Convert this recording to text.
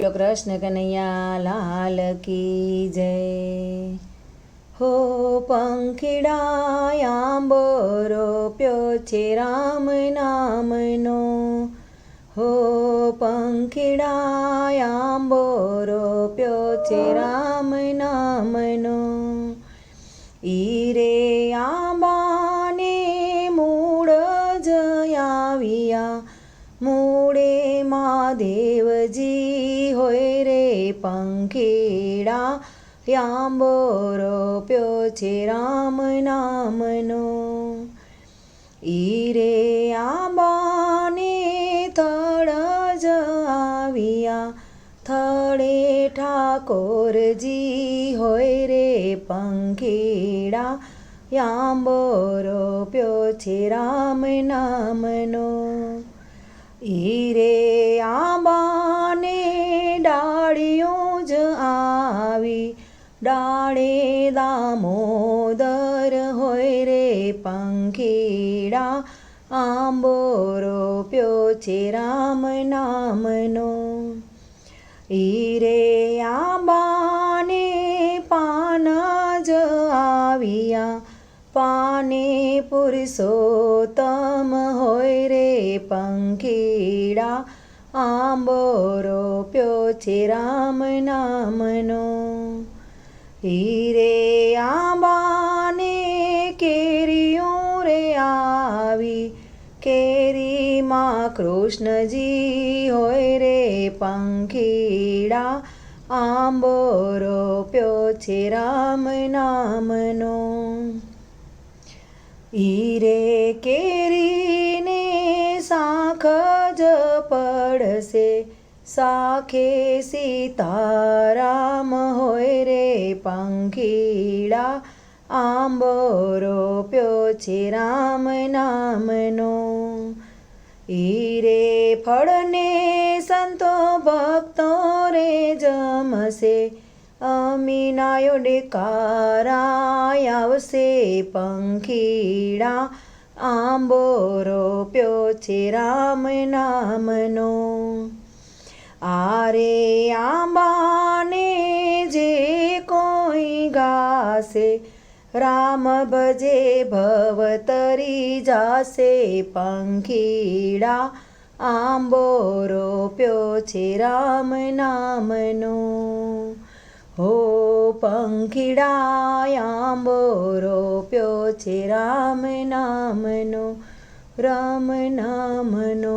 બોલો કૃષ્ણ કનૈયા લાલ કી જય. હો પંખીડાયાંબો રોપ્યો છે રામ નામનો. હો પંખીડાયાંબો રોપ્યો છે રામ નામનો. ઈરે આંબાને મૂળ જ આવ્યા મૂળે મહાદેવજી પંખીડા આંબો રોપ્યો છે રામ નામનો. ઈરે આંબાને થળ જ આવ્યા થળે ઠાકોરજી હોય રે પંખીડા આંબો રોપ્યો છે રામ નામનો. ઈ ડાળે દામોદર હોય રે પંખીડા આંબો રોપ્યો છે રામ નામનો. ઈરે આંબાને પાન જ આવ્યા, પાને પુરુષોત્તમ હોય રે પંખીડા આંબો રોપ્યો છે રામ નામનો. ઈ રે આંબાને કેરીઓ રે આવી. કેરીમાં કૃષ્ણજી હોય રે પંખીડા આંબો રોપ્યો છે રામ નામનો. હીરે કેરીને શાખ જ પડશે. સાખે સીતારામ હોય રે પંખીડા આંબો રોપ્યો છે રામ નામનો ઈરે ફળને સંતો ભક્તો રે જમશે અમીનાયો ડેકારાય આવશે પંખીડા આંબો રોપ્યો છે રામ નામનો આરે આંબાને જે કોઈ ગાશે, રામ ભજે ભવતરી જાશે પંખીડા આંબો રોપ્યો છે રામ નામનો. હો પંખીડા આંબો રોપ્યો છે રામ નામનો રામ નામનો.